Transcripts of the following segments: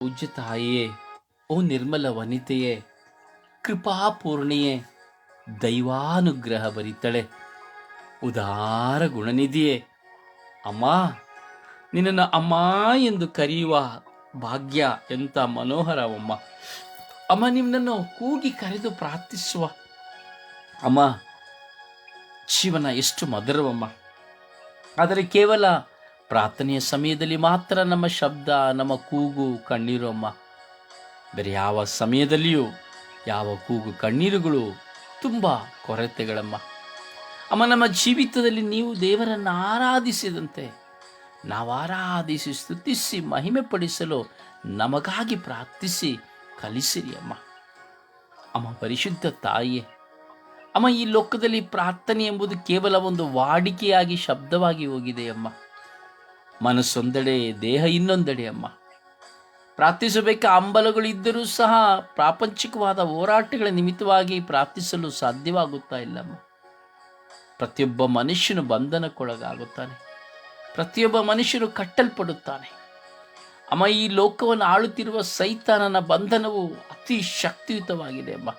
ಪೂಜ್ಯ ತಾಯಿಯೇ ಓ ನಿರ್ಮಲ ವನಿತೆಯೇ ಕೃಪಾಪೂರ್ಣಿಯೇ ದೈವಾನುಗ್ರಹ ಬರಿತಳೆ. ಉದಾರ ಗುಣನಿಧಿಯೇ, ಅಮ್ಮ, ನಿನ್ನನ್ನು ಅಮ್ಮ ಎಂದು ಕರೆಯುವ ಭಾಗ್ಯ ಎಂತ ಮನೋಹರವಮ್ಮ. ಅಮ್ಮ ನಿಮ್ಮನ್ನು ಕೂಗಿ ಕರೆದು ಪ್ರಾರ್ಥಿಸುವ. ಅಮ್ಮ, ಜೀವನ ಎಷ್ಟು ಮಧುರವಮ್ಮ. ಆದರೆ ಕೇವಲ ಪ್ರಾರ್ಥನೆಯ ಸಮಯದಲ್ಲಿ ಮಾತ್ರ ನಮ್ಮ ಶಬ್ದ, ನಮ್ಮ ಕೂಗು ಕಣ್ಣೀರು ಅಮ್ಮ. ಬೇರೆ ಯಾವ ಸಮಯದಲ್ಲಿಯೂ ಯಾವ ಕೂಗು ಕಣ್ಣೀರುಗಳು ತುಂಬ ಕೊರತೆಗಳಮ್ಮ. ಅಮ್ಮ, ನಮ್ಮ ಜೀವಿತದಲ್ಲಿ ನೀವು ದೇವರನ್ನು ಆರಾಧಿಸಿದಂತೆ ನಾವು ಆರಾಧಿಸಿ ಸ್ತುತಿಸಿ ಮಹಿಮೆ ಪಡಿಸಲು ನಮಗಾಗಿ ಪ್ರಾರ್ಥಿಸಿ ಕಲಿಸಿರಿ ಅಮ್ಮ. ಅಮ್ಮ, ಪರಿಶುದ್ಧ ತಾಯಿಯೇ, ಅಮ್ಮ, ಈ ಲೋಕದಲ್ಲಿ ಪ್ರಾರ್ಥನೆ ಎಂಬುದು ಕೇವಲ ಒಂದು ವಾಡಿಕೆಯಾಗಿ ಶಬ್ದವಾಗಿ ಹೋಗಿದೆ ಅಮ್ಮ. ಮನಸ್ಸೊಂದೆಡೆ, ದೇಹ ಇನ್ನೊಂದೆಡೆ ಅಮ್ಮ. ಪ್ರಾರ್ಥಿಸಬೇಕ ಅಂಬಲಗಳಿದ್ದರೂ ಸಹ ಪ್ರಾಪಂಚಿಕವಾದ ಹೋರಾಟಗಳ ನಿಮಿತ್ತವಾಗಿ ಪ್ರಾರ್ಥಿಸಲು ಸಾಧ್ಯವಾಗುತ್ತಾ ಇಲ್ಲಮ್ಮ. ಪ್ರತಿಯೊಬ್ಬ ಮನುಷ್ಯನು ಬಂಧನಕ್ಕೊಳಗಾಗುತ್ತಾನೆ. ಪ್ರತಿಯೊಬ್ಬ ಮನುಷ್ಯನು ಕಟ್ಟಲ್ಪಡುತ್ತಾನೆ. ಅಮ್ಮ, ಈ ಲೋಕವನ್ನು ಆಳುತ್ತಿರುವ ಸೈತಾನನ ಬಂಧನವು ಅತಿ ಶಕ್ತಿಯುತವಾಗಿದೆ ಅಮ್ಮ.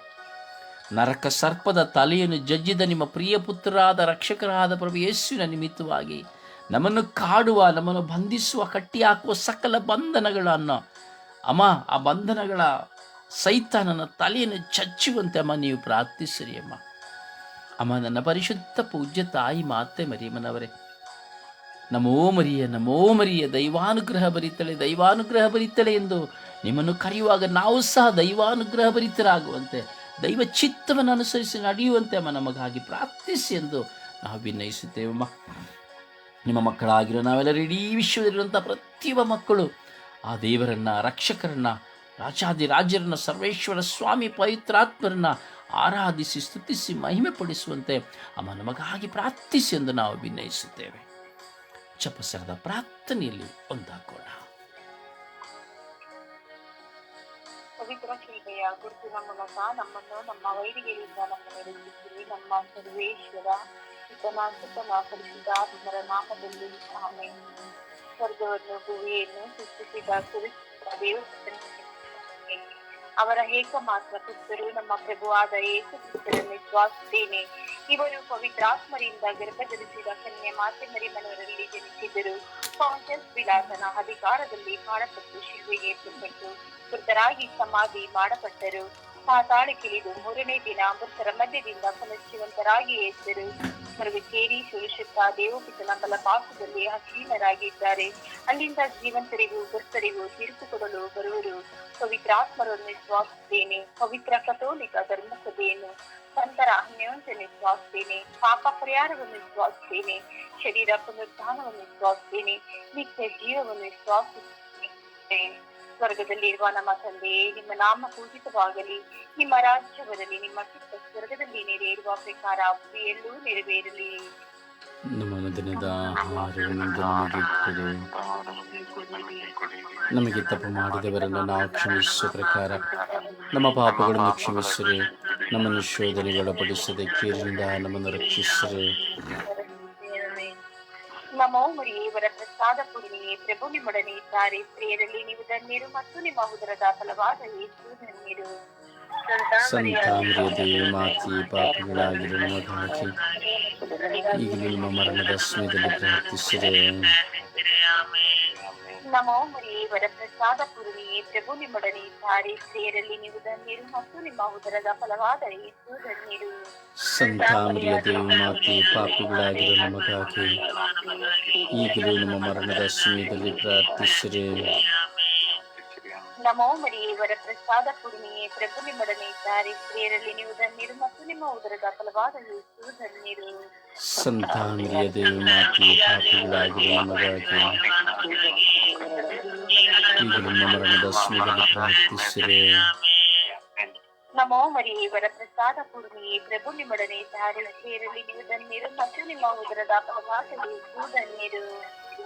ನರಕ ಸರ್ಪದ ತಲೆಯನ್ನು ಜಜ್ಜಿದ ನಿಮ್ಮ ಪ್ರಿಯ ಪುತ್ರರಾದ ರಕ್ಷಕರಾದ ಪ್ರಭು ಯೇಸುವಿನ ನಿಮಿತ್ತವಾಗಿ ನಮ್ಮನ್ನು ಕಾಡುವ, ನಮ್ಮನ್ನು ಬಂಧಿಸುವ ಕಟ್ಟಿ ಹಾಕುವ ಸಕಲ ಬಂಧನಗಳನ್ನು, ಅಮ್ಮ, ಆ ಬಂಧನಗಳ ಸೈತಾನನ ತಲೆಯನ್ನು ಚಚ್ಚುವಂತೆ ಅಮ್ಮ, ನೀವು ಪ್ರಾರ್ಥಿಸಿರಿ ಅಮ್ಮ. ಅಮ್ಮ, ನನ್ನ ಪರಿಶುದ್ಧ ಪೂಜ್ಯ ತಾಯಿ ಮಾತೆ ಮರಿಯಮ್ಮನವರೇ, ನಮೋ ಮರಿಯ ನಮೋ ಮರಿಯ, ದೈವಾನುಗ್ರಹ ಭರಿತಳೆ ದೈವಾನುಗ್ರಹ ಭರಿತಳೆ ಎಂದು ನಿಮ್ಮನ್ನು ಕರೆಯುವಾಗ ನಾವು ಸಹ ದೈವಾನುಗ್ರಹ ಭರಿತರಾಗುವಂತೆ ದೈವ ಚಿತ್ತವನ್ನು ಅನುಸರಿಸಿ ನಡೆಯುವಂತೆ ಅಮ್ಮ, ನಮಗಾಗಿ ಪ್ರಾರ್ಥಿಸಿ ಎಂದು ನಾವು ವಿನಯಿಸುತ್ತೇವಮ್ಮ ನಿಮ್ಮ ಮಕ್ಕಳಾಗಿರೋ ನಾವೆಲ್ಲರೂ ಇಡೀ ವಿಶ್ವದಲ್ಲಿರುವಂಥ ಪ್ರತಿಯೊಬ್ಬ ಮಕ್ಕಳು, ಆ ದೇವರನ್ನ, ರಕ್ಷಕರನ್ನ ರಾಜಾದಿ ರಾಜರನ್ನ ಸರ್ವೇಶ್ವರ ಸ್ವಾಮಿ ಪವಿತ್ರಾತ್ಮರನ್ನ ಆರಾಧಿಸಿ, ಸ್ತುತಿಸಿ ಮಹಿಮೆ ಪಡಿಸುವಂತೆ ಅಮ್ಮ ನಮಗಾಗಿ ಪ್ರಾರ್ಥಿಸಿ ಎಂದು ನಾವು ವಿನಯಿಸುತ್ತೇವೆ. ಚಪಸರದ ಪ್ರಾರ್ಥನೆಯಲ್ಲಿ ಒಂದಾಗೋಣ. ಪವಿತ್ರ ಶಿಲ್ಪೆಯ ಗುರುತಿನ ನಮ್ಮನ್ನು, ನಮ್ಮ ವೈರಿಗಳಿಂದ ನಮ್ಮ ನಮ್ಮ ಸರ್ವೇಶ್ವರ ಇತನ ಸುತನ ಮಾತ್ರ ನಾಮದಲ್ಲಿ ಆಮೇಲೆ ಸ್ವರ್ಗವನ್ನು ಸೃಷ್ಟಿಸಿದ ದೇವಸ್ಥಾನ ಅವರ ಏಕಮಾತ್ರ ಪುತ್ರರು ನಮ್ಮ ಪ್ರಭುವಾದ ಏಕ ಪುತ್ರರನ್ನು ವಿಶ್ವಾಸುತ್ತೇನೆ ಇವರು ಪವಿತ್ರಾತ್ಮರಿಂದ ಗರ್ಭಧರಿಸಿದ ಕನ್ಯೆ ಮಾತೆ ಮರಿಮನವರಲ್ಲಿ ಜನಿಸಿದರು ಕಾಂಗ್ರೆಸ್ ವಿಲಾಸನ ಅಧಿಕಾರದಲ್ಲಿ ಕಾಣಪಟ್ಟು ಶಿಲ್ವೆಗೆ ಪುಟ್ಟು ಮೃತರಾಗಿ ಸಮಾಧಿ ಮಾಡಪಟ್ಟರು ಪಾತಾಳಕ್ಕಿಳಿದು ಮೂರನೇ ದಿನ ಮೃತರ ಮಧ್ಯದಿಂದ ಪುನಶ್ಚೀವಂತರಾಗಿ ಎದ್ದರು ಸ್ವರ್ಗಕ್ಕೇರಿ ಸುರಕ್ಷಿತ ದೇವಪಿತನ ಬಲಪಾಸದಲ್ಲಿ ಅಧೀನರಾಗಿದ್ದಾರೆ ಅಲ್ಲಿಂದ ಜೀವಂತರಿಗೂ ಭಕ್ತರಿಗೂ ತೀರ್ಪು ಕೊಡಲು ಬರುವರು. ಪವಿತ್ರಾತ್ಮರನ್ನು ವಿಶ್ವಾಸಿಸುತ್ತೇನೆ ಪವಿತ್ರ ಕಥೋಲಿಕ ಧರ್ಮಸಭೆಯನ್ನು ಸಂತರ ಅನ್ಯೋನ್ಯವನ್ನು ವಿಶ್ವಾಸಿಸುತ್ತೇನೆ ಪಾಪ ಪರಿಹಾರವನ್ನು ವಿಶ್ವಾಸಿಸುತ್ತೇನೆ ಶರೀರ ಪುನರುತ್ಥಾನವನ್ನು ವಿಶ್ವಾಸಿಸುತ್ತೇನೆ ನಿತ್ಯ ಜೀವವನ್ನು ವಿಶ್ವಾಸಿಸುತ್ತೇನೆ ಸ್ವರ್ಗದಲ್ಲಿರುವ ನಮ್ಮ ತಂದೆಯೇ ನಿಮ್ಮ ನಾಮ ಪೂಜಿತವಾಗಲಿ ನಿಮ್ಮ ರಾಜ್ಯ ಬರಲಿ ನಿಮ್ಮ ಚಿತ್ತ ಸ್ವರ್ಗದಲ್ಲಿ ನೆರವೇರುವ ಪ್ರಕಾರ ಭೂಮಿಯಲ್ಲೂ ನೆರವೇರಲಿ ನಮ್ಮ ದಿನದ ಆಹಾರವನ್ನು ನಮಗೆ ಕೊಡು ನಮಗೆ ತಪ್ಪು ಮಾಡಿದವರನ್ನು ನಾವು ಕ್ಷಮಿಸುವ ಪ್ರಕಾರ ನಮ್ಮ ಪಾಪಗಳನ್ನು ಕ್ಷಮಿಸಿರಿ ನಮ್ಮನ್ನು ಶೋಧನೆಗೆ ಒಳಪಡಿಸದೆ ಕೀರಿನಿಂದ ನಮ್ಮನ್ನು ರಕ್ಷಿಸಿರಿ ನಮೋ ಮರಿಯವರ ಪ್ರಸಾದ ಪೂರ್ಣಿಯೇ ಪ್ರಭು ನಿಮ್ಮೊಡನೆ ಇದ್ದಾರೆ. ಸ್ತ್ರೀಯರಲ್ಲಿ ನೀವು ಧನ್ಯರು ಮತ್ತು ನಿಮ್ಮ ಉದರದ ಫಲವಾದ ಯೇಸು ಧನ್ಯರು ಸಂತಾಮರಿಯ ದೇವಿ ಮಾತಿ ಪಾಪಿಗಳಾಗಿರು ನಮಗಾಗಿ ಈಗ ನಿಮ್ಮ ಮರಣದ ಸಮಯದಲ್ಲಿ ಪ್ರಾರ್ಥಿಸಿರಿ ನಮೋ ಮರಿಯವರ ವರಪ್ರಸಾದ ಪೂರ್ಣಿಯೇ, ಪ್ರಭು ನಿಮ್ಮೊಡನೆ ಇದ್ದಾರೆ. ಸ್ತ್ರೀಯರಲ್ಲಿ ನೀವು ಧನ್ಯರು ಮತ್ತು ನಿಮ್ಮ ಉದರದ ಫಲವಾದ ಯೇಸು ಧನ್ಯರು. ಸಂತಾಮರಿಯ ದೇವ ಮಾತಿ ಪಾಪಿಗಳಾಗಿರು ನಮಗಾಗಿ ಈಗಲೂ ನಮ್ಮ ಮರಣದ ಸಮಯದಲ್ಲಿ ಪ್ರಾರ್ಥಿಸಿರಿ. ನಮೋ ಮರಿಯವರ ಪ್ರಸಾದ ಪೂರ್ಣಿಯೇ ಪ್ರಭು ನಿಮ್ಮೊಡನೆ ಇದ್ದಾರೆ ಸ್ತ್ರೀಯರಲ್ಲಿ ನೀವು ಧನ್ಯರು ಮತ್ತು ನಿಮ್ಮ ಉದರದ ಫಲವಾದ ಯೇಸು ಧನ್ಯರು ಸಂತಾಮರಿಯ ದೇವಿ ಮಾತಿ ಪಾಪಿಗಳಾಗಿರು ನಮಗಾಗಿ ಈಗಲೂ ನಮ್ಮ ಮರಣದ ಸಮಯದಲ್ಲಿ ಪ್ರಾರ್ಥಿಸಿರಿ ನಮೋ ಮರಿಯವರ ಪ್ರಸಾದ ಪೂರ್ಣಿಯೇ ಪ್ರಭು ನಿಮ್ಮೊಡನೆ ಇದ್ದಾರೆ ಸ್ತ್ರೀಯರಲ್ಲಿ ನೀವು ಧನ್ಯರು ಮತ್ತು ನಿಮ್ಮ ಉದರದ ಫಲವಾದ ಯೇಸು ಧನ್ಯರು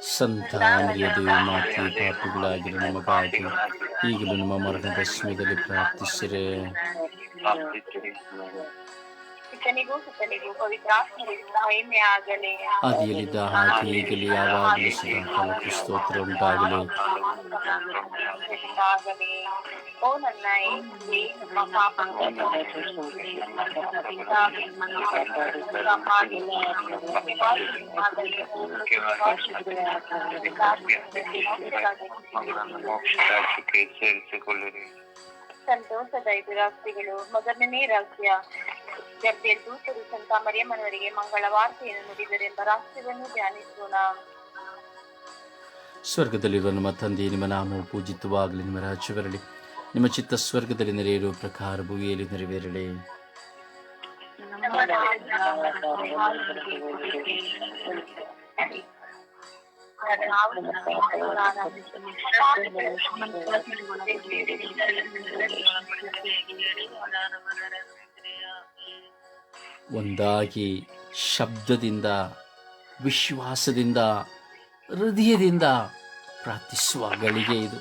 ಸಂತಾಮರಿಯ ದೇವಿ ಮಾತಿ ಪಾಪಿಗಳಾಗಿರು ನಮಗಾಗಿ ಈಗಲೂ ನಮ್ಮ ಮರಣದ ಸಮಯದಲ್ಲಿ ಪ್ರಾರ್ಥಿಸಿರಿ ಪಿತನಿಗೂ ಸುತ್ತನಿಗೂ ಪವಿತ್ರಾತ್ಮರಿಗೂ ಮಹಿಮೆ ಆಗಲಿ ಆದಿಯಲ್ಲಿದ್ದ ಹಾಗೆ ಈಗಲೇ ಯಾವಾಗಲೂ ಸದಾ ಕಾಲಕ್ಕೂ ಸ್ತೋತ್ರ ಉಂಟಾಗಲಿ ಆಗಲಿ ಓ ನನ್ನ ಯೇಸುವೇ, ನಮ್ಮ ಪಾಪಗಳನ್ನು ಮೋಕ್ಷ ರಾಜ್ಯಕ್ಕೆ ಸೇರಿಸಿಕೊಳ್ಳಿರಿ ಸಂತೋಷದ ಐದು ರಾಷ್ಟ್ರಗಳು ಮೊದಲನೇ ರಾಜ್ಯ ಗರ್ಭೆಯ ದೂತರು ಸಂತ ಮರಿಯಮ್ಮನವರಿಗೆ ಮಂಗಳ ವಾರ್ತೆಯನ್ನು ನುಡಿದರೆಂಬ ರಾಷ್ಟ್ರವನ್ನು ಧ್ಯಾನಿಸೋಣ. ಸ್ವರ್ಗದಲ್ಲಿರುವ ನಮ್ಮ ತಂದೆ ನಿಮ್ಮ ನಾಮವು ಪೂಜಿತವಾಗಲಿ ನಿಮ್ಮ ರಾಜ್ಯ ಬರಲಿ ನಿಮ್ಮ ಚಿತ್ತ ಸ್ವರ್ಗದಲ್ಲಿ ನೆರೆಯಿರುವ ಪ್ರಕಾರ ಭೂಮಿಯಲ್ಲಿ ನೆರವೇರಲಿ. ಒಂದಾಗಿ ಶಬ್ದದಿಂದ, ವಿಶ್ವಾಸದಿಂದ, ಹೃದಯದಿಂದ ಪ್ರಾರ್ಥಿಸುವ ಗಳಿಗೆ ಇದು.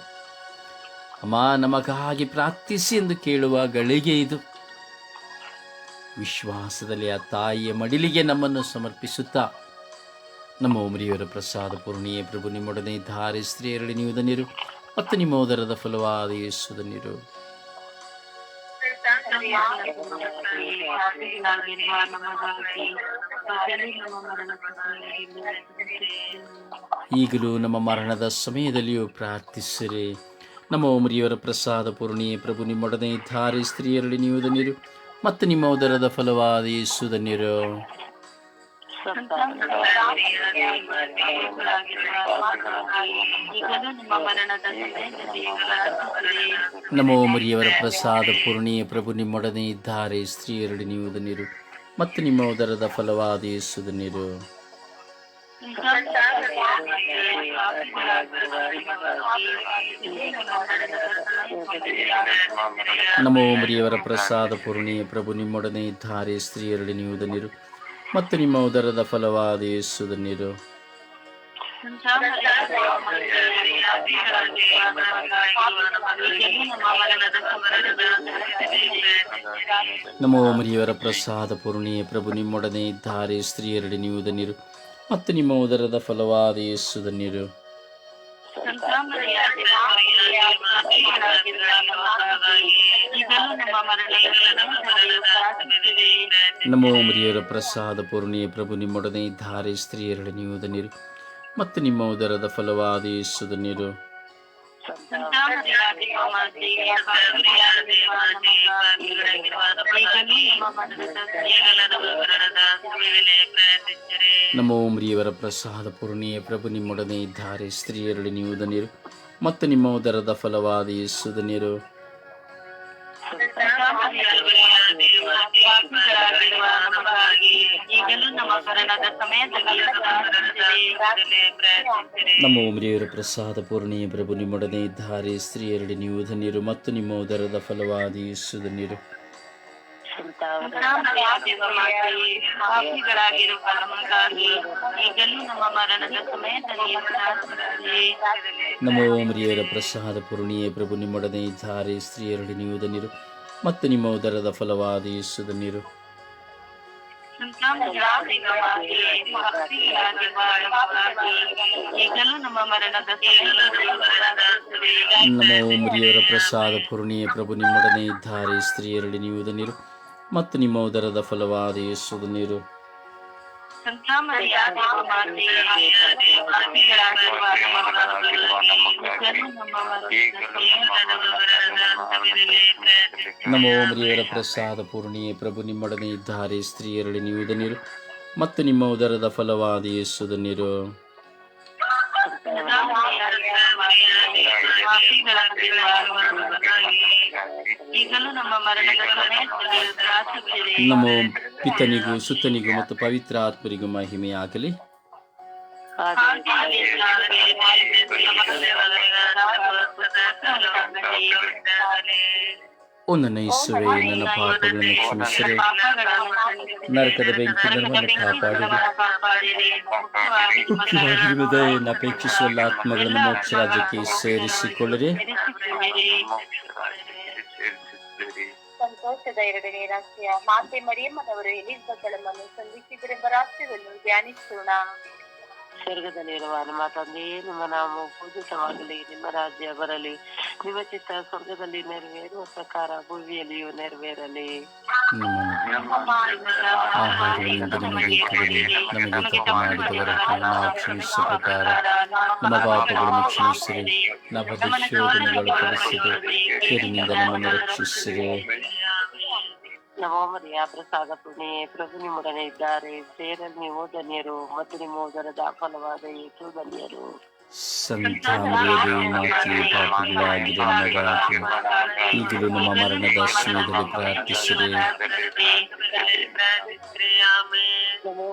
ಅಮ್ಮ, ನಮಗಾಗಿ ಪ್ರಾರ್ಥಿಸಿ ಎಂದು ಕೇಳುವ ಗಳಿಗೆ ಇದು. ವಿಶ್ವಾಸದಲ್ಲಿ ಆ ತಾಯಿಯ ಮಡಿಲಿಗೆ ನಮ್ಮನ್ನು ಸಮರ್ಪಿಸುತ್ತಾ, ನಮ್ಮ ಉಮರಿಯವರ ಪ್ರಸಾದ ಪೂರ್ಣಿಯೇ ಪ್ರಭು ನಿಮ್ಮೊಡನೆ ಇದ್ದಾರೆ ಸ್ತ್ರೀಯರಲ್ಲಿ ನೀವು ಧನ್ಯರು ಮತ್ತು ನಿಮ್ಮ ಉದರದ ಫಲವಾದ ಯೇಸು ಧನ್ಯರು ಈಗಲೂ ನಮ್ಮ ಮರಣದ ಸಮಯದಲ್ಲಿಯೂ ಪ್ರಾರ್ಥಿಸಿರಿ. ನಮ್ಮ ಉಮರಿಯವರ ಪ್ರಸಾದ ಪೂರ್ಣಿಯೇ ಪ್ರಭು, ನಿಮ್ಮೊಡನೆ ಧಾರಿ ಸ್ತ್ರೀಯರಲ್ಲಿ ನೀವು ಧನ್ಯರು, ಮತ್ತು ನಿಮ್ಮ ಉದರದ ಫಲವಾದ ಯೇಸು ನಮ್ಮ ಮುರಿಯವರ ಪ್ರಸಾದ ಪೂರ್ಣಿಯ ಪ್ರಭು, ನಿಮ್ಮೊಡನೆ ಇದ್ದಾರೆ ಸ್ತ್ರೀಯರಡಿ ನೀವು ನೀರು ಮತ್ತು ನಿಮ್ಮ ಉದರದ ಫಲವಾದ ಯೇಸುದ ನೀರು ನಮೋ ಮರಿಯವರ ಪ್ರಸಾದ ಪೂರ್ಣಿಯ ಪ್ರಭು, ನಿಮ್ಮೊಡನೆ ಇದ್ದಾರೆ ಸ್ತ್ರೀಯರಡಿ ನೀವು ಧನ್ಯರು ಮತ್ತು ನಿಮ್ಮ ಉದರದ ಫಲವಾದ ಯೇಸು ಧನ್ಯರು ನಮ್ಮ ಮರಿಯವರ ಪ್ರಸಾದ ಪೂರ್ಣಿಯೇ ಪ್ರಭು, ನಿಮ್ಮೊಡನೆ ಇದ್ದಾರೆ ಸ್ತ್ರೀಯರಡಿ ನೀವು ಧನ್ಯರು ಮತ್ತು ನಿಮ್ಮ ಉದರದ ಫಲವಾದ ಯೇಸು ಧನ್ಯರು ನಮ್ಮ ಉಮರಿಯವರ ಪ್ರಸಾದ ಪೂರ್ಣಿಯ ಪ್ರಭು, ನಿಮ್ಮೊಡನೆ ಇದ್ದಾರೆ ಸ್ತ್ರೀಯರಡ ನೀವು ಧನ್ಯರು. ಮತ್ತು ನಿಮ್ಮ ಉದರದ ಫಲವಾದ ಯೇಸುದ ನೀರು ನಮ್ಮ ಉಮರಿಯವರ ಪ್ರಸಾದ ಪೂರ್ಣಿಯ ಪ್ರಭು, ನಿಮ್ಮೊಡನೆ ಇದ್ದಾರೆ ನೀವು ಧನ್ಯರು. ಮತ್ತು ನಿಮ್ಮ ಉದರದ ಫಲವಾದ ಯೇಸುದ ಧನ್ಯರು. ನಮ್ಮ ಉಮರಿಯವರ ಪ್ರಸಾದ ಪೂರ್ಣಿ ಪ್ರಭು ನಿಮ್ಮೊಡನೆ ಇದ್ದಾರೆ. ಸ್ತ್ರೀಯರಡಿ ನೀವು ಧನ್ಯರು ಮತ್ತು ನಿಮ್ಮ ಉದರದ ಫಲವಾದಿ ಸುಧನ್ಯರು ಧನ್ಯರು ಪಾಪಿಗಳಾಗಿರುವ ನಮಗಾಗಿ ಈಗಲೂ ನಮ್ಮ ಮರಣದ ಸಮಯದಲ್ಲಿ ಪ್ರಸಾದ ಪೂರ್ಣಿಯೇ ಪ್ರಭು ನಿಮ್ಮೊಡನೆ ಇದ್ದಾರೆ ಸ್ತ್ರೀಯರಲ್ಲಿ ನೀವು ನೀರು ಮತ್ತು ನಿಮ್ಮ ಉದರದ ಫಲವಾದ ಯೇಸು ಧನ್ಯರು ಉಮರಿಯವರ ಪ್ರಸಾದ ಪೂರ್ಣಿಯೇ ಪ್ರಭು ನಿಮ್ಮೊಡನೆ ಇದ್ದಾರೆ ಸ್ತ್ರೀಯರಲ್ಲಿ ನೀವು ಧನ್ಯರು ಮತ್ತು ನಿಮ್ಮ ಉದರದ ಫಲವಾದ ಯೇಸು ನೀರು ನಮ್ಮ ಪ್ರಸಾದ ಪೂರ್ಣಿಯೇ ಪ್ರಭು ನಿಮ್ಮೊಡನೆ ಇದ್ದಾರೆ ಸ್ತ್ರೀಯರಳಿ ನೀವು ನೀರು ಮತ್ತು ನಿಮ್ಮ ಉದರದ ಫಲವಾದ ಯೇಸುದ ಧನ್ಯರು ಈಗಲೂ ನಮ್ಮ ಮರಣದ ಸಮಯದಲ್ಲಿ ನಮ್ಮ ಪಿತನಿಗೂ ಸುತ್ತನಿಗೂ ಮತ್ತು ಪವಿತ್ರ ಆತ್ಮರಿಗೂ ಮಹಿಮೆಯಾಗಲಿ. ಓ ನನ್ನ ಯೇಸುವೆ ನನ್ನ ಪಾಪಗಳನ್ನು ಕ್ಷಮಿಸಿರಿ. ನರಕದ ಬೆಂಕಿ ನಮ್ಮನ್ನು ಕಾಪಾಡಿರಿ. ಮುಖ್ಯವಾಗಿ ನಿಮ್ಮ ಅಪೇಕ್ಷಿಸುವ ಆತ್ಮಗಳನ್ನು ಮೋಕ್ಷ ರಾಜ್ಯಕ್ಕೆ ಸೇರಿಸಿಕೊಳ್ಳಿರಿ. ಸಂತೋಷದ ಎರಡನೇ ರಾಷ್ಟ್ರೀಯ ಮಾತೆ ಮರಿಯಮ್ಮನವರು ಎಲಿಜಬೆತ್ಗಳನ್ನು ಸಂಧಿಸಿದರೆಂಬ ರಾಷ್ಟ್ರವನ್ನು ಧ್ಯಾನಿಸೋಣ. ಸ್ವರ್ಗದಲ್ಲಿರುವ ನಮ್ಮ ತಂದೆಯೇ ನಿಮ್ಮ ನಾಮ ಪೂಜಿತವಾಗಲಿ. ನಿಮ್ಮ ರಾಜ್ಯ ಬರಲಿ. ನಿಮ್ಮ ಚಿತ್ತ ಸ್ವರ್ಗದಲ್ಲಿ ನೆರವೇರುವ ಪ್ರಕಾರ ಭೂಮಿಯಲ್ಲಿಯೂ ನೆರವೇರಲಿ. ಆಹಾರವನ್ನು ನಮಗೆ ಪ್ರಸಾದ ಪುಣಿ ಪ್ರಭು ನಿಮ್ಮೊಡನೆ ಇದ್ದಾರೆ ಸೇರಲ್ಲಿ ನೀವು ಧನ್ಯರು ಮತ್ತು ನಿಮ್ಮ ಉದರದ ಫಲವಾದ ಧನ್ಯರು ಸಂತ ಪಾಪಿಗಳಾಗಿದೆ ನಮಗಾಗಿ ಈಗಲೂ ನಮ್ಮ ಮರಣದ ಸಮಯದಲ್ಲಿ ಪ್ರಾರ್ಥಿಸಿದೆ ನಮೋ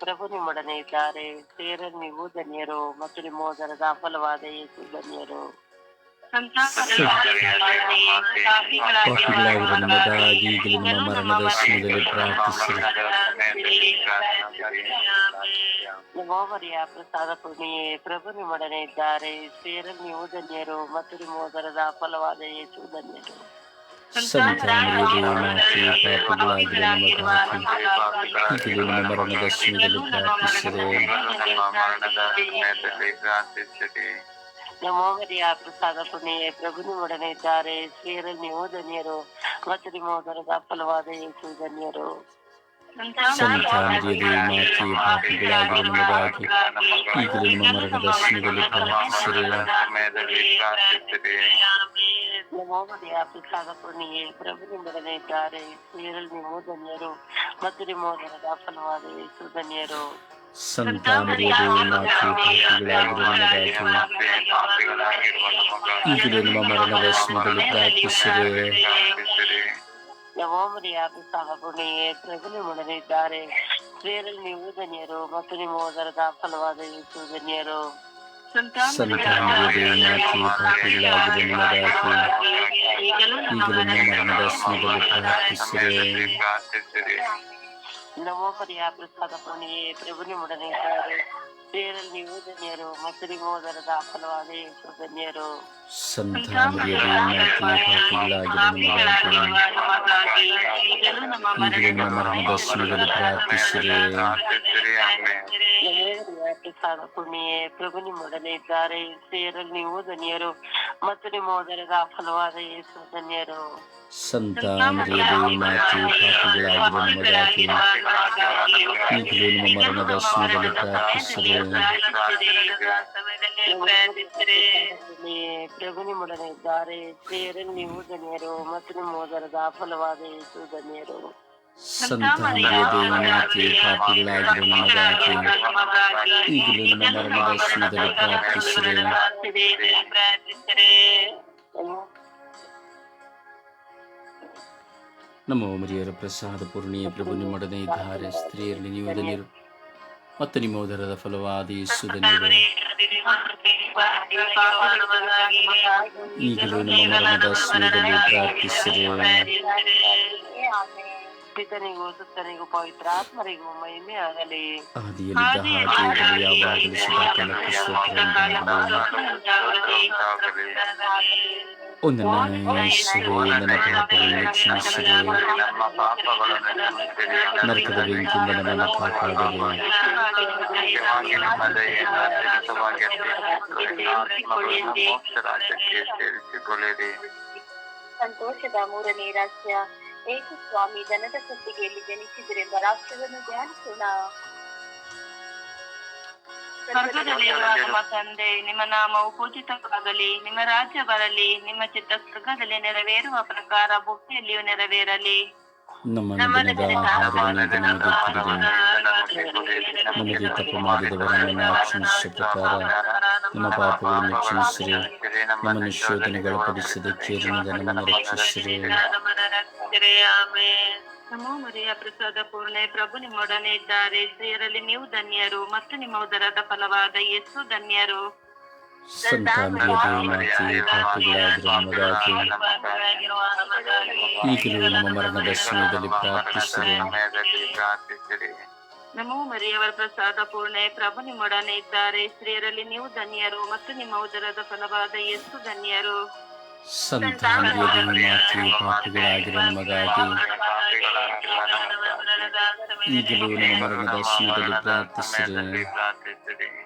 ಪ್ರಭು ನಿಮ್ಮೊಡನೆ ಇದ್ದಾರೆ ಸೇರಲ್ ನೀವು ಧನ್ಯರು ಮತ್ತು ನಿಮ್ಮ ಅಫಲವಾದ ಫಲವಾದ ಧನ್ಯರು ಪಾಪಿಗಳಾಗಿರೋ ನಮಗಾಗಿ ಈಗಲೂ ನಮ್ಮ ಮರಣದ ಸಮಯದಲ್ಲಿ ಪ್ರಾರ್ಥಿಸಿರಿ ನಮೋ ಮರಿಯ ಪ್ರಸಾದ ಪುಣಿ ಪ್ರಭು ನಿಮ್ಮೊಡನೆ ಇದ್ದಾರೆ. ಸೇರಲ್ ನೀವು ಧನ್ಯರು ಮತ್ತು ನಿಮ್ಮ ಉದರದ ಫಲವಾದ ಯೇಸು ಧನ್ಯರು. ಸಂತ ಮರಿಯದೇವಿ ಮಾತೆ ಪಾಪಿಗಳಾಗಿರೋ ನಮಗಾಗಿ ಈಗಲೂ ನಮ್ಮ ಮರಣದ ಸಮಯದಲ್ಲಿ ಪ್ರಾರ್ಥಿಸಿರಿ ನಮೋ ಮರಿಯ ಪ್ರಸಾದ ಪುಣಿ ಪ್ರಭು ನಿಮ್ಮೊಡನೆ ಇದ್ದಾರೆ. ಸೇರಲ್ ನೀವು ಧನ್ಯರು ಮತ್ತು ನಿಮ್ಮ ಉದರದ ಫಲವಾದ ಯೇಸು ಧನ್ಯರು. ಸಂತ ಮರಿಯದೇವಿ ಮಾತೆ ಪಾಪಿಗಳಾಗಿರೋ ನಮಗಾಗಿ ಈಗಲೂ ನಮ್ಮ ಮರಣದ ಸಮಯದಲ್ಲಿ ಪ್ರಾರ್ಥಿಸಿರಿ ನಮೋ ಮರಿಯ ಪ್ರಸಾದ ಪುಣಿ ಪ್ರಭು ನಿಮ್ಮೊಡನೆ ಇದ್ದಾರೆ ಸೇರಲ್ ನೀವು ಧನ್ಯರು ಮತ್ತು ನಿಮ್ಮ ಉದರದ ಫಲವಾದ ಯೇಸು ಧನ್ಯರು ಸಂತ ಮರಿಯದೇವಿ ಮಾತೆ ಪಾಪಿಗಳಾಗಿರೋ ನಮಗಾಗಿ ಈಗಲೂ ನಮ್ಮ ಮರಣದ ಸಮಯದಲ್ಲಿ ಪ್ರಾರ್ಥಿಸಿರಿ ನಮೋ ಮರಿಯ ಪ್ರಸಾದ ಪುಣಿ ಪ್ರಭು ನಿಮ್ಮೊಡನೆ ಇದ್ದಾರೆ ಸೇರಲ್ ನೀವು ಧನ್ಯರು ಮತ್ತು ನಿಮ್ಮ ಉದರದ ಫಲವಾದ ಯೇಸು ಧನ್ಯರು ಸಂತ ಮರಿಯದೇವಿ ಮಾತೆ ಪಾಪಿಗಳಾಗಿರೋ ನಮಗಾಗಿ ಈಗಲೂ ನಮ್ಮ ಮರಣದ ಸಮಯದಲ್ಲಿ ಪ್ರಾರ್ಥಿಸಿರಿ ನಮೋ ಮರಿಯ ಪ್ರಸಾದ ಪುಣಿ ಪ್ರಭು ನಿಮ್ಮೊಡನೆ ನಿವೋದನಿಯರು ನೀವು ಧನ್ಯರು ನಿಮ್ಮ ಉದರದ ಫಲವಾದ ಯೇಸು ಧನ್ಯರು ಪ್ರಾರ್ಥಿಸಿರಿ. ಪ್ರಭು ನಿಮ್ಮೊಡನೆ ಇದ್ದಾರೆ. ಸೇರಲ್ ನೀವು ಧನ್ಯರು ಮತ್ತು ನಿಮ್ಮ ಉದರದ ಫಲವಾದ ಯೇಸು ಧನ್ಯರು ಸಂತ ಮರಿಯದೇವಿ ಮಾತೆ ಪಾಪಿಗಳಾಗಿರೋ ನಮಗಾಗಿ ಈಗಲೂ ನಮ್ಮ ಮರಣದ ಸಮಯದಲ್ಲಿ ಪ್ರಾರ್ಥಿಸಿರಿ ಪುಣ್ಯೆ, ಪ್ರಭು ನಿಮ್ಮೊಡನೆ ಇದ್ದಾರೆ ಸೇರಲ್ ನೀವು ಧನ್ಯರು ಮತ್ತು ನಿಮ್ಮ ಉದರದ ಫಲವಾದ ಯೇಸು ಧನ್ಯರು ಸಂತ ಮರಿಯದೇವಿ ಮಾತೆ ಪಾಪಿಗಳಾಗಿರೋ ನಮಗಾಗಿ ಈಗಲೂ ನಮ್ಮ ಮರಣದ ಸಮಯದಲ್ಲಿ ಪ್ರಾರ್ಥಿಸಿರಿ ನಮೋ ಮರಿಯರ ಪ್ರಸಾದ ಪೂರ್ಣಿಯ ಪ್ರಭು ನಿಮ್ಮೊಡನೆ ಇದ್ದಾರೆ ಸ್ತ್ರೀಯರಲ್ಲಿ ನೀವು ಧನ್ಯರು ಮತ್ತು ನಿಮ್ಮ ಉದರದ ಫಲವಾದ ಯೇಸು ಧನ್ಯರು ಈಗಲೂ ನಮ್ಮ ಮರಣದ ಸಮಯದಲ್ಲಿ ಪ್ರಾರ್ಥಿಸಿರಿ ಪಿತನಿಗೂ ಸುತ್ತನಿಗೂ ಪವಿತ್ರ ಆತ್ಮರಿಗೂ ಮಹಿಮೆ ಆಗಲಿ ಆದಿಯಲ್ಲಿದ್ದ ಹಾಗೆ ಈಗಲೂ ಯಾವಾಗಲೂ ಸದಾಕಾಲಕ್ಕೂ ಸ್ತೋತ್ರ ಓ ನನ್ನ ಯೇಸುವೇ ನನ್ನ ಪಾಪಗಳನ್ನು ಕ್ಷಮಿಸಿರಿ ನರಕದ ಬೆಂಕಿಯಿಂದ ನನ್ನನ್ನು ಕಾಪಾಡಿರಿ ಸೇರಿಸಿಕೊಳ್ಳಿರಿ ಸಂತೋಷದ ಮೂರನೇ ರಹಸ್ಯ ಏಸು ಸ್ವಾಮಿ, ದನದ ಸತ್ತಿಗೆಯಲ್ಲಿ ಜನಿಸಿದರೆಂಬ ರಾಷ್ಟ್ರವನ್ನು ಧ್ಯಾನಿಸೋಣ? ನಮ್ಮ ತಂದೆ, ನಿಮ್ಮ ನಾಮವು ಪೂಜಿತವಾಗಲಿ, ನಿಮ್ಮ ರಾಜ್ಯ ಬರಲಿ ನಿಮ್ಮ ಚಿತ್ತ ಸ್ವರ್ಗದಲ್ಲಿ ನೆರವೇರುವ ಪ್ರಕಾರ ಭೂಮಿಯಲ್ಲಿಯೂ ನೆರವೇರಲಿ. ದಿನದ ನಮಗೆ ತಪ್ಪು ಮಾಡಿದವರನ್ನು ನಾವು ಕ್ಷಮಿಸುವ ಪ್ರಕಾರ ನಮ್ಮ ಪಾಪಗಳನ್ನು ಕ್ಷಮಿಸಿರಿ. ನಮ್ಮನ್ನು ಶೋಧನೆಗಳ ಪಡಿಸಿದ ಕೇರಿನಿಂದ ನಮ್ಮನ್ನು ರಕ್ಷಿಸಿರಿ. ನಮೋ ಮರಿಯ ಪ್ರಸಾದ ಪೂರ್ಣೆ. ಪ್ರಭು ನಿಮ್ಮೊಡನೆ ಇದ್ದಾರೆ. ಸ್ತ್ರೀಯರಲ್ಲಿ ನೀವು ಧನ್ಯರು ಮತ್ತು ನಿಮ್ಮ ಉದರದ ಫಲವಾದ ಯೇಸು ಧನ್ಯರು. ಸಂತ ಮರಿಯದೇವಿ ಮಾತೆ ಪಾಪಿಗಳಾಗಿರೋ ನಮಗಾಗಿ ಈಗಲೂ ನಮ್ಮ ಮರಣದ ಸಮಯದಲ್ಲಿ ಪ್ರಾರ್ಥಿಸಿರಿ. ನಮೋ ಮರಿಯವರ ಪ್ರಸಾದ ಪೂರ್ಣೆ ಪ್ರಭು ನಿಮ್ಮೊಡನೆ ಇದ್ದಾರೆ. ಸ್ತ್ರೀಯರಲ್ಲಿ ನೀವು ಧನ್ಯರು ಮತ್ತು ನಿಮ್ಮ ಉದರದ ಫಲವಾದ ಎಷ್ಟು ಧನ್ಯರು. ಸಂತಾನದ ಮಾತೆ ಪಾಪಿಗಳಾಗಿರೋ ನಮಗಾಗಿ ಈಗಲೂ ನಮ್ಮ ಮರಣದ ಸಮಯದಲ್ಲಿ ಪ್ರಾರ್ಥಿಸಿರಿ.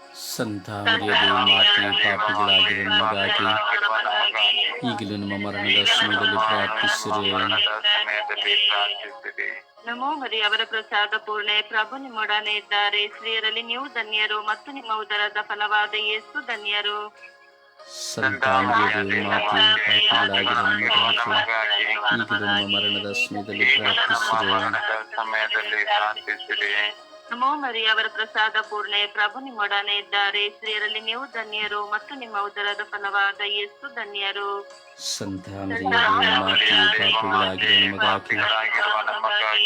ಸಂತಾನದ ಮಾತೆ ಪಾಪಿಗಳಾಗಿರೋ ನಮಗಾಗಿ ಈಗಲೂ ನಮ್ಮ ಮರಣದ ಸಮಯದಲ್ಲಿ ಪ್ರಾರ್ಥಿಸಿರಿ. ನಮೋ ಮರಿಯವರ ಪ್ರಸಾದ ಪೂರ್ಣೆ. ಪ್ರಭು ನಿಮ್ಮೊಡನೆ ಇದ್ದಾರೆ. ಸ್ತ್ರೀಯರಲ್ಲಿ ನೀವು ಧನ್ಯರು ಮತ್ತು ನಿಮ್ಮ ಉದರದ ಫಲವಾದ ಯೇಸು ಧನ್ಯರು. ಸಂತಾನ ಮಾತೆ ಪಾಪಿಗಳಾಗಿರೋ ನಮಗಾಗಿ ಈಗಲೂ ನಮ್ಮ ಮರಣದ ಸಮಯದಲ್ಲಿ ಪ್ರಾರ್ಥಿಸಿರಿ. ಸಮಯದಲ್ಲಿ ಪ್ರಾರ್ಥಿಸಿರಿ. ನಮೋ ಮರಿಯವರ ಪ್ರಸಾದ ಪೂರ್ಣೆ. ಪ್ರಭು ನಿಮ್ಮೊಡನೆ ಇದ್ದಾರೆ. ಸ್ತ್ರೀಯರಲ್ಲಿ ನೀವು ಧನ್ಯರು ಮತ್ತು ನಿಮ್ಮ ಉದರದ ಫಲವಾದ ಯೇಸು ಧನ್ಯರು.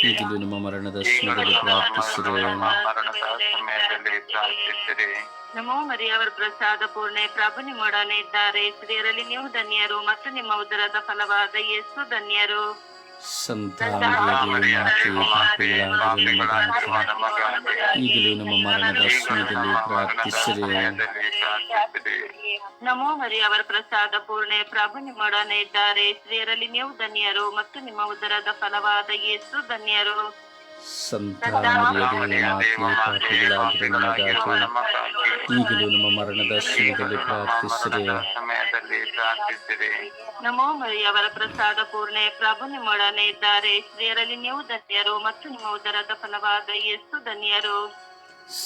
ಈಗಲೂ ನಮ್ಮ ಮರಣದ ಸಮಯದಲ್ಲಿ ಪ್ರಾರ್ಥಿಸಿರಿ ಮರಣದ ಸಮಯದಲ್ಲಿ ಪ್ರಾರ್ಥಿಸಿರಿ. ನಮೋ ಮರಿಯವರ ಪ್ರಸಾದ ಪೂರ್ಣೆ. ಪ್ರಭು ನಿಮ್ಮೊಡನೆ ಇದ್ದಾರೆ. ಸ್ತ್ರೀಯರಲ್ಲಿ ನೀವು ಧನ್ಯರು ಮತ್ತು ನಿಮ್ಮ ಉದರದ ಫಲವಾದ ಯೇಸು ಧನ್ಯರು. ಈಗಲೂ ನಮ್ಮ ಮರಣದ ಸಮಯದಲ್ಲಿ ಪ್ರಾರ್ಥಿಸಿರಿ. ನಮೋ ಹರಿ ಅವರ ಪ್ರಸಾದ ಪೂರ್ಣೆ ಪ್ರಭು ನಿಮ್ಮೊಡನೆ ಇದ್ದಾರೆ. ಸ್ತ್ರೀಯರಲ್ಲಿ ನೀವು ಧನ್ಯರು ಮತ್ತು ನಿಮ್ಮ ಉದರದ ಫಲವಾದ ಯೇಸು ಧನ್ಯರು. ಪಾಪಿಗಳಾಗಿರೋ ನಮಗಾಗಿ ಈಗಲೂ ನಮ್ಮ ಮರಣದ ಸಮಯದಲ್ಲಿ ಪ್ರಾರ್ಥಿಸಿರಿ. ಪ್ರಾರ್ಥಿಸಿರಿ. ನಮೋ ಮರಿಯವರ ಪ್ರಸಾದ ಪೂರ್ಣೆ ಪ್ರಭು ನಿಮ್ಮೊಡನೆ ಇದ್ದಾರೆ. ಸ್ತ್ರೀಯರಲ್ಲಿ ನೀವು ಧನ್ಯರು ಮತ್ತು ನಿಮ್ಮ ಉದರದ ಫಲವಾದ ಎಷ್ಟು ಧನ್ಯರು.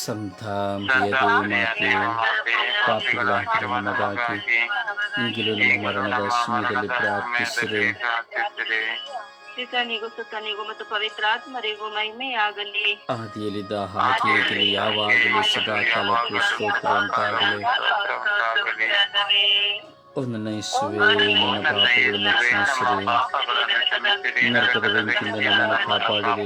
ಸಂತಾಮಿಯಾಗಿ ಮಾತೆ ಪಾಪಿಗಳಾಗಿರೋ ನಮಗಾಗಿ ಈಗಲೂ ನಮ್ಮ ಮರಣದ ಸಮಯದಲ್ಲಿ ಪ್ರಾರ್ಥಿಸಿರಿ. ಸುತನಿಗೂ ಮತ್ತು ಪವಿತ್ರಾತ್ಮರಿಗೂ ಮಹಿಮೆಯಾಗಲಿ. ಆದಿಯಲ್ಲಿದ್ದ ಹಾಗೆ ಈಗಲೂ ಯಾವಾಗಲೂ ಸದಾ ಕಾಲಕ್ಕೂ ಸ್ತೋತ್ರ ಉಂಟಾಗಲಿ. ಓ ನನ್ನ ಯೇಸುವೆ ನನ್ನ ಪಾಪಗಳನ್ನು ಕ್ಷಮಿಸಿರಿ. ನರಕದ ಬೆಂಕಿಯಿಂದ ನಮ್ಮನ್ನು ಕಾಪಾಡಿರಿ.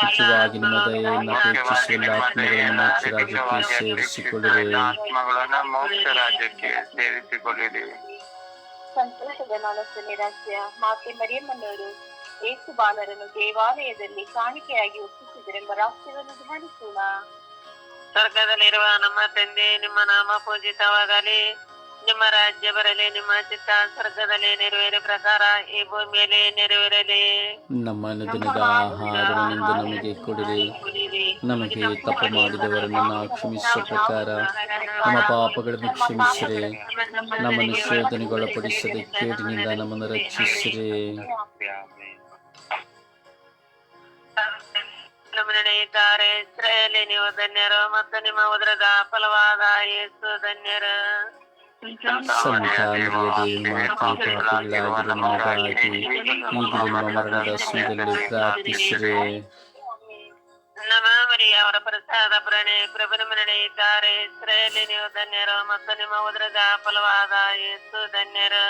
ಮುಖ್ಯವಾಗಿ ನಿಮ್ಮ ದಯೆಯನ್ನು ಅಪೇಕ್ಷಿಸುವ ಎಲ್ಲ ಆತ್ಮಗಳನ್ನು ಮೋಕ್ಷ ರಾಜ್ಯಕ್ಕೆ ಸೇರಿಸಿಕೊಳ್ಳಿರಿ. ಆತ್ಮಗಳನ್ನು ಮೋಕ್ಷ ರಾಜ್ಯಕ್ಕೆ ಸೇರಿಸಿಕೊಳ್ಳಿರಿ. ಸಂತೋಷದ ಮನಸ್ಸು ನಿರಾಶ್ಯ ಮಾತೆ ಮರಿಯಮ್ಮನವರು ಏಸು ಬಾಲರನ್ನು ದೇವಾಲಯದಲ್ಲಿ ಕಾಣಿಕೆಯಾಗಿ ಒಪ್ಪಿಸಿದರೆಂಬ ರಾಷ್ಟ್ರವನ್ನು ಧ್ಯಾನಿಸೋಣ. ಸ್ವರ್ಗದಲ್ಲಿರುವ ನಮ್ಮ ತಂದೆ ನಿಮ್ಮ ನಾಮ ಪೂಜಿತವಾಗಲಿ. ನಿಮ್ಮ ರಾಜ್ಯ ಬರಲಿ ನಿಮ್ಮ ಚಿತ್ತ ಸ್ವರ್ಗದಲ್ಲಿ ನೆರವೇರ ಪ್ರಕಾರ ಈ ಭೂಮಿಯಲ್ಲಿ ನೆರವೇರಲಿ. ನಮ್ಮ ದಿನದ ಆಹಾರವನ್ನಿಂದ ನಮಗೆ ಕೊಡಿರಿ. ನಮಗೆ ತಪ್ಪು ಮಾಡಿದವರನ್ನು ಕ್ಷಮಿಸುವ ಪ್ರಕಾರ ನಮ್ಮ ಪಾಪಗಳನ್ನು ಕ್ಷಮಿಸಿರಿ. ನಮ್ಮನ್ನು ಶೋಧನೆಗೊಳಪಡಿಸದೆ ಕೇಡಿನಿಂದ ನಮ್ಮನ್ನು ರಕ್ಷಿಸಿರಿ. ನಡೆಯುತ್ತಾರೆ ಇಸ್ರಾಯೇಲಿ ನೀವು ಧನ್ಯರು ಮತ್ತು ನಿಮ್ಮ ಉದರದ ಫಲವಾದ ಯೇಸು ಧನ್ಯರು ಸಂತಾನದ ಮಾತೆ ಪಾಪಿಗಳಾಗಿರುವ ನಮಗಾಗಿ ಈಗಲೂ ನಮ್ಮ ಮರಣದ ಸಮಯದಲ್ಲಿ ಪ್ರಾರ್ಥಿಸಿರಿ ನಮ ಮರಿ ಅವರ ಪ್ರಸಾದ ಪ್ರಣೆ ಪ್ರಭುನ ನಡೆಯುತ್ತಾರೆ ಇಸ್ರಾಯೇಲಿ ನೀವು ಧನ್ಯರು ಮತ್ತು ನಿಮ್ಮ ಉದರದ ಫಲವಾದ ಯೇಸು ಧನ್ಯರು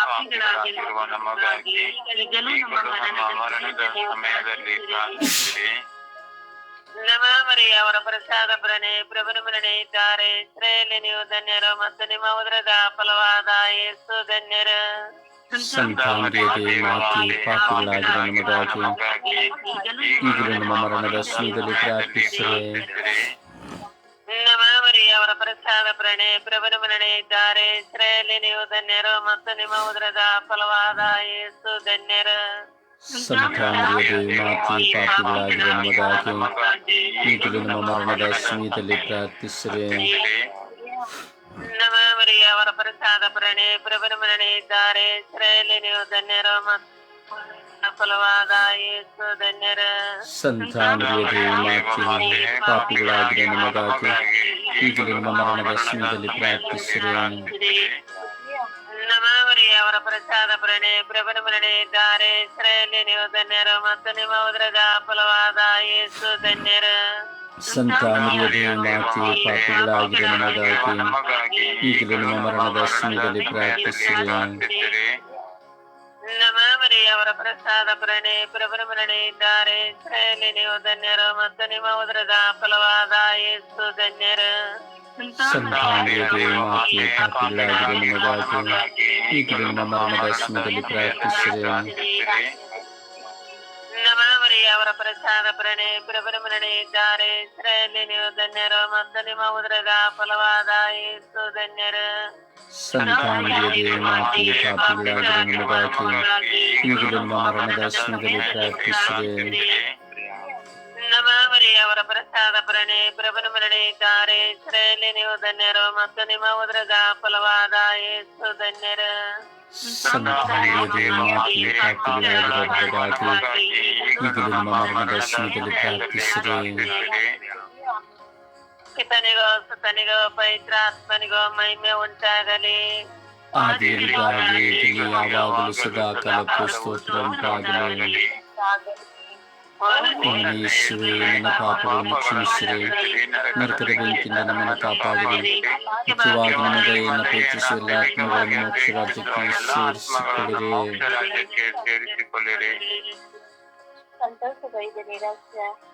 ಪಾಪಿಗಳಾಗಿರುವ ನಮಗಾಗಿ ಈಗಲೂ ನಮ್ಮ ಮರಣದ ಸಮಯದಲ್ಲಿ ಪ್ರಾರ್ಥಿಸಿರಿ ನಮ ಮರಿ ಅವರ ಪ್ರಸಾದ ಪ್ರಣೆ ಪ್ರಭುನ ನಡೆಯುತ್ತಾರೆ ಇಸ್ರಾಯೇಲಿ ನೀವು ಧನ್ಯರು ಮತ್ತು ನಿಮ್ಮ ಉದರದ ಫಲವಾದ ಯೇಸು ಧನ್ಯರು ಸಂತಾನದ ಮಾತೆ ಪಾಪಿಗಳಾಗಿರುವ ನಮಗಾಗಿ ಈಗಲೂ ನಮ್ಮ ಮರಣದ ಸಮಯದಲ್ಲಿ ಪ್ರಾರ್ಥಿಸಿರಿ ನಮ ಮರಿ ಅವರ ಪ್ರಸಾದ ಪ್ರಣೆ ಪ್ರಭುನ ಇದ್ದಾರೆ. ಇಸ್ರಾಯೇಲಿ ನೀವು ಧನ್ಯರು ಮತ್ತು ನಿಮ್ಮ ಉದ್ರದ ಫಲವಾದ ಯೇಸು ಧನ್ಯರು. ಸಂತಾನದ ಮಾತೆ ಪಾಪಿಗಳಾಗಿರುವ ನಮಗಾಗಿ ಈಗಲೂ ನಮ್ಮ ಮರಣದ ಸಮಯದಲ್ಲಿ ಪ್ರಾರ್ಥಿಸಿರಿ. ಅವರ ಪ್ರಸಾದ ಪ್ರಣೆ ಪ್ರಭುನ ಇದ್ದಾರೆ. ಇಸ್ರಾಯೇಲಿ ನೀವು ಧನ್ಯರು ಮತ್ತು ಫಲವಾದ ಯೇಸು ಧನ್ಯರು ಸಂತಾನದ ಮಾತೆ ಪಾಪಿಗಳಾಗಿರುವ ನಮಗಾಗಿ ಈಗಲೂ ನಮ್ಮ ಮರಣದ ಸಮಯದಲ್ಲಿ ಪ್ರಾರ್ಥಿಸಿರಿ ನಮ ಮರಿ ಅವರ ಪ್ರಸಾದ ಪ್ರಣೆ ಪ್ರಭುನ ನಡೆಯುತ್ತಾರೆ ಇಸ್ರಾಯೇಲಿ ನೀವು ಧನ್ಯರು ಮತ್ತು ನಿಮ್ಮ ಉದರದ ಫಲವಾದ ಯೇಸು ಧನ್ಯರು ಸಂತಾನದ ಮಾತೆ ಪಾಪಿಗಳಾಗಿರುವ ನಮಗಾಗಿ ಈಗಲೂ ನಮ್ಮ ಮರಣದ ಸಮಯದಲ್ಲಿ ಪ್ರಾರ್ಥಿಸಿರಿ ನಮಾಮರಿ ಅವರ ಪ್ರಸಾದ ಪ್ರಣೆ ಪ್ರಭುರಮರಣೆ ಇದ್ದಾರೆ ಇಸ್ರಾಯೇಲಿ ನೀವು ಧನ್ಯರು ಮತ್ತು ನಿಮ್ಮ ಉದರದ ಫಲವಾದ ಯೇಸು ಧನ್ಯರು ಸಂತಾನದ ಮಾತೆ ಪಾಪಿಗಳಾಗಿರೋ ನಮಗಾಗಿ ಈಗಲೂ ನಮ್ಮ ಮರಣದ ಸಮಯದಲ್ಲಿ ಪ್ರಾರ್ಥಿಸಿರಿ ನಮಾಮರಿ ಅವರ ಪ್ರಸಾದ ಪ್ರಣೆ ಪ್ರಭುರಮರಣೆ ಇದ್ದಾರೆ ಇಸ್ರಾಯೇಲಿ ನೀವು ಧನ್ಯರು ಮತ್ತು ನಿಮ್ಮ ಉದರದ ಫಲವಾದ ಯೇಸು ಧನ್ಯರು ಸಂತಾನದ ಮಾತೆ ಪಾಪಿಗಳಾಗಿರೋ ನಮಗಾಗಿ ಈಗಲೂ ನಮ್ಮ ಮರಣದ ಸಮಯದಲ್ಲಿ ಪ್ರಾರ್ಥಿಸಿರಿ ನಮಾಮರಿ ಅವರ ಪ್ರಸಾದ ಪ್ರಣೆ ಪ್ರಭುನ ಮರಣೆ ಇದ್ದಾರೆ ಇಸ್ರಾಯೇಲಿ ನೀವು ಧನ್ಯರು ಮತ್ತು ನಿಮ್ಮ ಉದರದ ಫಲವಾದ ಯೇಸು ಧನ್ಯರು ಸಂತಾನದ ಮಾತೆ ಪಾಪಿಗಳಾಗಿರೋ ನಮಗಾಗಿ ಈಗಲೂ ನಮ್ಮ ಮರಣದ ಸಮಯದಲ್ಲಿ ಪ್ರಾರ್ಥಿಸಿರಿ ಪಿತನಿಗೋ ಸುತನಿಗೋ ಪವಿತ್ರಾತ್ಮನಿಗೋ ಮಹಿಮೆ ಉಂಟಾಗಲಿ ಆದಿಯಾಗಿ ಯಾವಾಗಲೂ ಸದಾ ಕಾಲಕ್ಕೂ ಸ್ತೋತ್ರ ಉಂಟಾಗಲಿ ಯೇಸುವೆ ನನ್ನ ಪಾಪಗಳನ್ನು ಕ್ಷಮಿಸಿರಿ. ನರಕದ ಬೆಂಕಿಯಿಂದ ನಮ್ಮನ್ನು ಕಾಪಾಡಿರಿ. ಮುಖ್ಯವಾಗಿ ನಮ್ಮ ದಯೆಯನ್ನು ಪ್ರೀತಿಸುವ ಎಲ್ಲ ಆತ್ಮಗಳನ್ನು ಮೋಕ್ಷ ರಾಜ್ಯಕ್ಕೆ ಸೇರಿಸಿಕೊಳ್ಳಿರಿ ಸಂತೋಷದ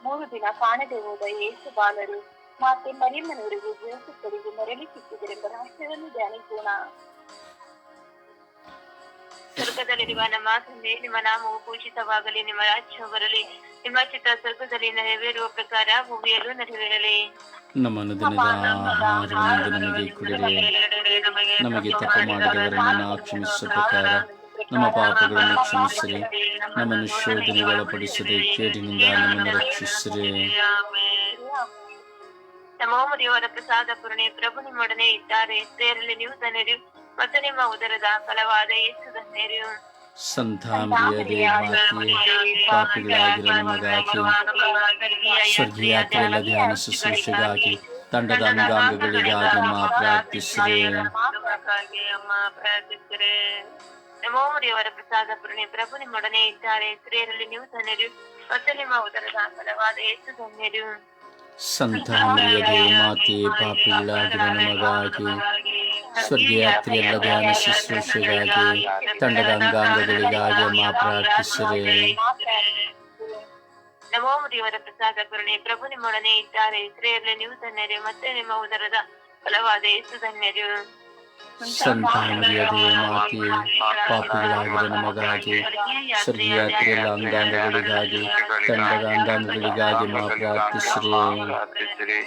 ಮೂರು ದಿನ ಕಾಣದೆ ಹೋದ ಯೇಸು ಬಾಲರು ಮಾತೆ ಮರಿಯಮ್ಮನವರಿಗೂ ಜೋಸೆಫರಿಗೂ ಮರಳಿ ಸಿಕ್ಕಿದರೆಂಬ ರಹಸ್ಯವನ್ನು ಧ್ಯಾನಿಸೋಣ. ಸ್ವರ್ಗದಲ್ಲಿರುವ ನಮ್ಮ ತಂದೆ ನಿಮ್ಮ ನಾಮವು ಪೂಜಿತವಾಗಲಿ ನಿಮ್ಮ ರಾಜ್ಯ ಬರಲಿ. ನಿಮ್ಮ ಚಿತ್ತ ಸ್ವರ್ಗದಲ್ಲಿ ನೆರವೇರುವ ಪ್ರಕಾರ ಭೂಮಿಯಲ್ಲೂ ನೆರವೇರಲಿ. ನಮ್ಮ ಅನುದಿನದ ಆಹಾರವನ್ನು ನಮಗೆ ಕೊಡಿರಿ. ನಮಗೆ ತಪ್ಪು ಮಾಡಿದವರನ್ನು ನಾವು ಕ್ಷಮಿಸುವ ಪ್ರಕಾರ ನಮ್ಮ ಪಾಪಗಳನ್ನು ಕ್ಷಮಿಸಿರಿ. ನಮ್ಮನ್ನು ಕೇಡಿನಿಂದ ನಮ್ಮನ್ನು ರಕ್ಷಿಸಿರಿ. ನಮೋ ಮರಿಯವರ ಪ್ರಸಾದ ಪೂರ್ಣೆ ಪ್ರಭು ನಿಮ್ಮೊಡನೆ ಇದ್ದಾರೆ. ಸ್ತ್ರೀಯರಲ್ಲಿ ನೀವು ಧನ್ಯರು. ಮತ್ತು ನಿಮ್ಮ ಉದರದ ಫಲವಾದ ಯೇಸು ಧನ್ಯರು. ಸಂತಾಮರಿಯ ಮಾತೆಯೇ ಪಾಪಿಗಳಾಗಿರೋ ನಮಗಾಗಿ ಸ್ವರ್ಗೀಯ ಯಾತ್ರೆಯಲ್ಲ ಧ್ಯಾನ ಶುಶ್ರೂಷೆಗಾಗಿ ತಂಡದ ಅಂಗಾಂಗಗಳಿಗಾಗಿ ಮಾ ಪ್ರಾರ್ಥಿಸಿರಿ ನಮಗಾಗಿ ಅಮ್ಮ ಪ್ರಾರ್ಥಿಸಿರೆ ನಮೋ ಮರಿಯವರ ಪ್ರಸಾದ ಪೂರ್ಣೆ ಪ್ರಭು ನಿಮ್ಮೊಡನೆ ಇದ್ದಾರೆ ಸ್ತ್ರೀಯರಲ್ಲಿ ನೀವು ಧನ್ಯರು ಮತ್ತು ನಿಮ್ಮ ಉದರದ ಫಲವಾದ ಯೇಸು ಧನ್ಯರು ಸಂತಾಮರಿಯ ಮಾತೆ ಪಾಪಿಗಳಾಗಿರೋ ನಮಗಾಗಿ ಸ್ವರ್ಗೀಯ ಯಾತ್ರೆಯಲ್ಲ ಧ್ಯಾನ ಶುಶ್ರೂಷೆಗಾಗಿ, ತಂಡದ ಅಂಗಾಂಗಗಳಿಗಾಗಿ ಮಾ ಪ್ರಾರ್ಥಿಸಿರಿ. ನಮೋ ದೇವರ ಪ್ರಸಾದ ಕರುಣೆ ಪ್ರಭು ನಿಮ್ಮೊಡನೆ ಇದ್ದಾರೆ. ಸ್ತ್ರೀಯರಲ್ಲಿ ನೀವು ಧನ್ಯರು ಮತ್ತೆ ನಿಮ್ಮ ಉದರದ ಫಲವಾದ ಯೇಸು ಧನ್ಯರು. ಸಂತಾಮರಿಯ ಮಾತೆಯೇ ಪಾಪಿಗಳಾಗಿರೋ ನಮಗಾಗಿ ಯಾತ್ರೆಯಲ್ಲ ಅಂಗಾಂಗಗಳಿಗಾಗಿ ತಂಡದ ಅಂಗಾಂಗಗಳಿಗಾಗಿ ಮಾ ಪ್ರಾರ್ಥಿಸಿರಿ.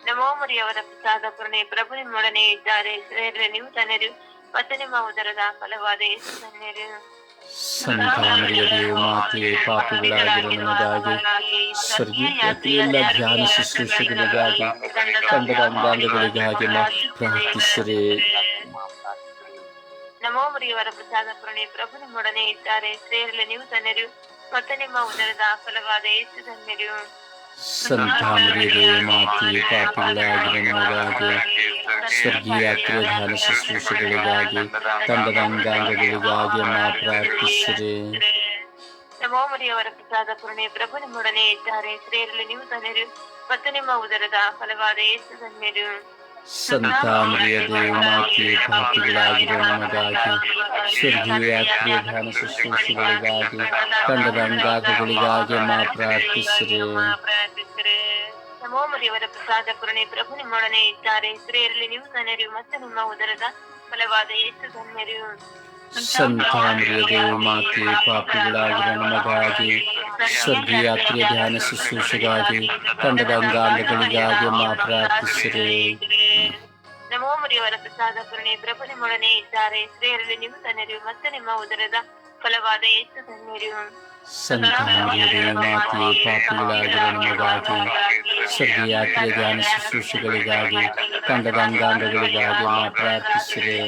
ನಮೋ ಮರಿಯವರ ಪ್ರಸಾದ ಕರುಣೆ ಪ್ರಭು ನಿಮ್ಮೊಡನೆ ಇದ್ದಾರೆ. ಸ್ತ್ರೀಯರಲ್ಲಿ ನೀವು ಧನ್ಯರು ಮತ್ತೆ ನಿಮ್ಮ ಉದರದ ಫಲವಾದ ಯೇಸು ಧನ್ಯರು ಸಂತಾಮರಿಯ ಮಾತೆಯೇ ಪಾಪಿಗಳಾಗಿರೋ ನಮಗಾಗಿ ಸ್ವರ್ಗೀಯ ಯಾತ್ರೆಯಲ್ಲ ಧ್ಯಾನ ಶುಶ್ರೂಷೆಗಳಿಗಾಗಿ ತಂಡದ ಅಂಗಾಂಗಗಳಿಗಾಗಿ ಮಾ ಪ್ರಾರ್ಥಿಸಿರಿ ನಮೋ ಮರಿಯವರ ಪ್ರಸಾದ ಕರುಣೆ ಪ್ರಭು ನಿಮ್ಮೊಡನೆ ಇದ್ದಾರೆ ಸ್ತ್ರೀಯರಲ್ಲಿ ನೀವು ಧನ್ಯರು ಮತ್ತೆ ನಿಮ್ಮ ಉದರದ ಫಲವಾದ ಯೇಸು ಧನ್ಯರು ಸಂತಾಮರಿಯ ಮಾತೆಯೇ ಪಾಪಿಗಳಾಗಿರೋ ನಮಗಾಗಿ ಸ್ವರ್ಗೀಯ ಧ್ಯಾನ ಶುಶ್ರೂಷೆಗಳಿಗಾಗಿ ತಂಡದ ಅಂಗಾಂಗಗಳಿಗಾಗಿ ಮಾ ಪ್ರಾರ್ಥಿಸಿರಿ ನಮೋಮರಿಯವರ ಪ್ರಸಾದ ಕರುಣೆ ಪ್ರಭು ನಿಮ್ಮೊಡನೆ ಇದ್ದಾರೆ. ಸ್ತ್ರೀಯರಲ್ಲಿ ನೀವು ಮತ್ತು ನಿಮ್ಮ ಉದರದ ಫಲವಾದ ಯೇಸು ಸಂತಾಮರಿಯ ಮಾತೆಯೇ ಪಾಪಿಗಳಾಗಿರುವ ನಮಗಾಗಿ, ಸ್ವರ್ಗೀಯ ಯಾತ್ರೆಯ ಧ್ಯಾನ ಶುಶ್ರೂಷೆಗಳಿಗಾಗಿ ತಂಡದ ಅಂಗಾಂಗಗಳಿಗಾಗಿ ಮಾ ಪ್ರಾರ್ಥಿಸಿರಿ. ನಮೋ ಮರಿಯವರ ಪ್ರಸಾದ ಪುರಣೆ ಪ್ರಭು ನಿಮ್ಮೊಡನೆ ಇದ್ದಾರೆ. ಸ್ತ್ರೀಯರಲ್ಲಿ ನೀವು ಧನ್ಯರು ಮತ್ತು ನಿಮ್ಮ ಉದರದ ಫಲವಾದ ಯೇಸು ಧನ್ಯರು ಸಂತಾಮರಿಯ ಮಾತೆಯೇ ಪಾಪಿಗಳಾಗಿರೋ ನಮಗಾಗಿ ಸ್ವರ್ಗೀಯ ಯಾತ್ರೆಯ ಧ್ಯಾನ ಶುಶ್ರೂಷೆಗಾಗಿ ತಂಡದ ಅಂಗಾಂಗಗಳಿಗಾಗಿ ಮಾ ಪ್ರಾರ್ಥಿಸಿರಿ ನಮೋ ಮರಿಯವರ ಪ್ರಸಾದ ಕರುಣೆ ಪ್ರಭು ನಿಮ್ಮೊಡನೆ ಇದ್ದಾರೆ ಸ್ತ್ರೀಯರಲ್ಲಿ ನೀವು ಧನ್ಯರು ಮತ್ತು ನಿಮ್ಮ ಉದರದ ಫಲವಾದ ಯೇಸು ಧನ್ಯರು ಸಂತಾಮರಿಯ ಮಾತೆಯೇ ಪಾಪಿಗಳಾಗಿರೋ ನಮಗಾಗಿ ಸ್ವರ್ಗೀಯ ಯಾತ್ರೆಯ ಧ್ಯಾನ ಶುಶ್ರೂಷೆಗಳಿಗಾಗಿ ತಂಡದ ಅಂಗಾಂಗಗಳಿಗಾಗಿ ಮಾ ಪ್ರಾರ್ಥಿಸಿರಿ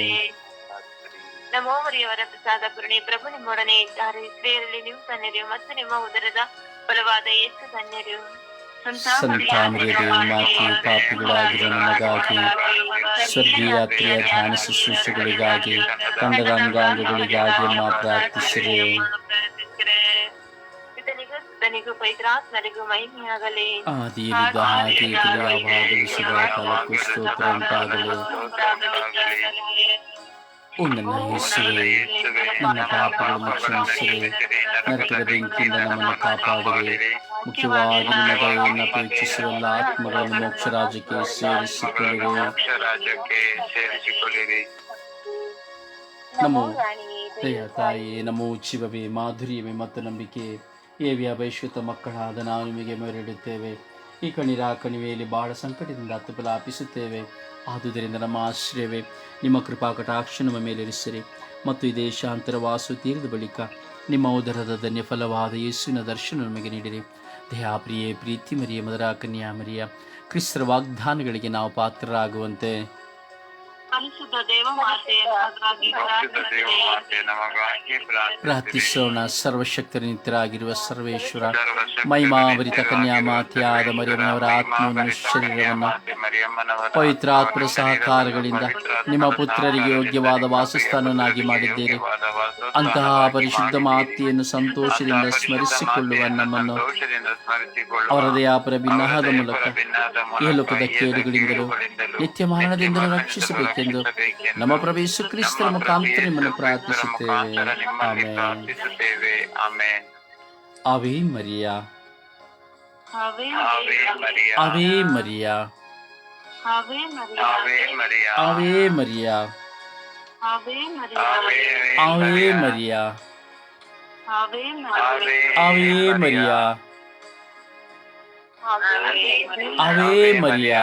ನಮೋ ಮರಿಯವರ ಪ್ರಸಾದ ಕರುಣೆ ಪ್ರಭು ನಿಮ್ಮೊಡನೆ ಇದ್ದಾರೆ. ಸ್ತ್ರೀಯರಲ್ಲಿ ನೀವು ಧನ್ಯರು ಮತ್ತು ನಿಮ್ಮ ಉದರದ ಫಲವಾದ ಯೇಸು ಧನ್ಯರು ಸಂತಾಮರಿಯ ಮಾತೆಯೇ ಪಾಪಿಗಳಾಗಿರೋ ನಮಗಾಗಿ ಸ್ವರ್ಗೀಯ ಯಾತ್ರೆಯ ಧ್ಯಾನ ಶುಶ್ರೂಷೆಗಳಿಗಾಗಿ ತಂಡದ ಅಂಗಾಂಗಗಳಿಗಾಗಿ ಮಾ ಪ್ರಾರ್ಥಿಸಿರಿ. ಪಿತನಿಗೂ ಸುತನಿಗೂ ಪವಿತ್ರಾತ್ಮರಿಗೂ ಮಹಿಮೆಯಾಗಲಿ. ಆದಿಯಲ್ಲಿದ್ದ ಹಾಗೆ ಈಗಲೂ ಯಾವಾಗಲೂ ಸದಾ ಕಾಲಕ್ಕೂ ಸ್ತೋತ್ರ ಉಂಟಾಗಲಿ. ಓ ನನ್ನ ಯೇಸುವೆ ನನ್ನ ಪಾಪಗಳನ್ನು ಕ್ಷಮಿಸಿರಿ ನರಕದ ಬೆಂಕಿಯಿಂದ ನಮ್ಮನ್ನು ಕಾಪಾಡಿರಿ. ಮುಖ್ಯವಾಗಿ ದಯೆಯನ್ನು ಅಪೇಕ್ಷಿಸುವ ಎಲ್ಲ ಆತ್ಮಗಳನ್ನು ಮೋಕ್ಷ ರಾಜ್ಯಕ್ಕೆ ಸೇರಿಸಿಕೊಳ್ಳಿರಿ. ನಮೋ ಪ್ರಿಯ ತಾಯಿಯೇ ನಮೋ ಶಿವವೇ, ಮಾಧುರ್ಯವೇ ಮತ್ತು ನಂಬಿಕೆ. ಏವಿಯ ಬಹಿಷ್ಕೃತ ಮಕ್ಕಳಾದ ನಾವು ನಿಮಗೆ ಮೊರೆಯಿಡುತ್ತೇವೆ ಈ ಕಣಿರ ಕಣಿವೆಯಲ್ಲಿ ಬಹಳ ಸಂಕಟದಿಂದ ಹತ್ತುಪಲಾಪಿಸುತ್ತೇವೆ ಆದುದರಿಂದ ನಮ್ಮ ಆಶ್ರಯವೇ. ನಿಮ್ಮ ಕೃಪಾ ಕಟಾಕ್ಷ ನಮ್ಮ ಮೇಲಿರಿಸಿರಿ ಮತ್ತು ಈ ವಾಸು ತೀರಿದ ಬಳಿಕ ನಿಮ್ಮ ಉದರದ ಧನ್ಯಫಲವಾದ ಯೇಸುವಿನ ದರ್ಶನ ನಮಗೆ ನೀಡಿರಿ. ದೇಹಾಪ್ರಿಯೇ ಪ್ರೀತಿ ಮರಿಯ ಮದರ ಕನ್ಯಾ ಮರಿಯ, ಕ್ರಿಸ್ತರ ವಾಗ್ದಾನಗಳಿಗೆ ನಾವು ಪಾತ್ರರಾಗುವಂತೆ. ಪ್ರಾರ್ಥಿಸೋಣ ಸರ್ವಶಕ್ತರ ನಿತ್ಯರಾಗಿರುವ ಸರ್ವೇಶ್ವರ. ಸರ್ವಶಕ್ತ ಮಹಿಮಾವರಿತ ಕನ್ಯಾ ಮಾತೆಯಾದ ಮರಿಯಮ್ಮನವರ ಆತ್ಮವನ್ನು ಶರೀರವನ್ನು ಪವಿತ್ರಾತ್ಮರ ಸಹಕಾರಗಳಿಂದ ನಿಮ್ಮ ಪುತ್ರರಿಗೆ ಯೋಗ್ಯವಾದ ವಾಸಸ್ಥಾನನಾಗಿ ಮಾಡಿದ್ದೀರಿ. ಅಂತಹ ಪರಿಶುದ್ಧ ಮಾತೆಯನ್ನು ಸಂತೋಷದಿಂದ ಸ್ಮರಿಸಿಕೊಳ್ಳುವ ನಮ್ಮನ್ನು ಅವರ ದಯಾಪರ ಭಿನ್ನಹದ ಮೂಲಕ ಈ ಲೋಕದ ಕೇಡುಗಳಿಂದಲೂ ನಿತ್ಯ ಮರಣದಿಂದಲೂ ರಕ್ಷಿಸಬೇಕೆಂದು ನಮ್ಮ ಪ್ರಭು ಯೇಸು ಕ್ರಿಸ್ತರ ಮುಖಾಂತರ ನಿಮ್ಮನ್ನು ಪ್ರಾರ್ಥಿಸುತ್ತೇವೆ ಆಮೇಲೆ ಪ್ರಾರ್ಥಿಸುತ್ತೇವೆ ಆಮೇನ್ ಅವೇ ಮರಿಯಾ ಹವೇ ಆವೆ ಮರಿಯ ಅವೇ ಮರಿಯಾ ಹವೇ ಮರಿಯ ಆವೆ ಮರಿಯ ಅವೇ ಮರಿಯಾ ಹವೇ ಮರಿಯ ಆವೆ ಅವೇ ಮರಿಯಾ ಹವೇ ಮರಿಯ ಆವೆ ಅವೇ ಮರಿಯಾ ಹಾಗೆ ಅವೇ ಮರಿಯಾ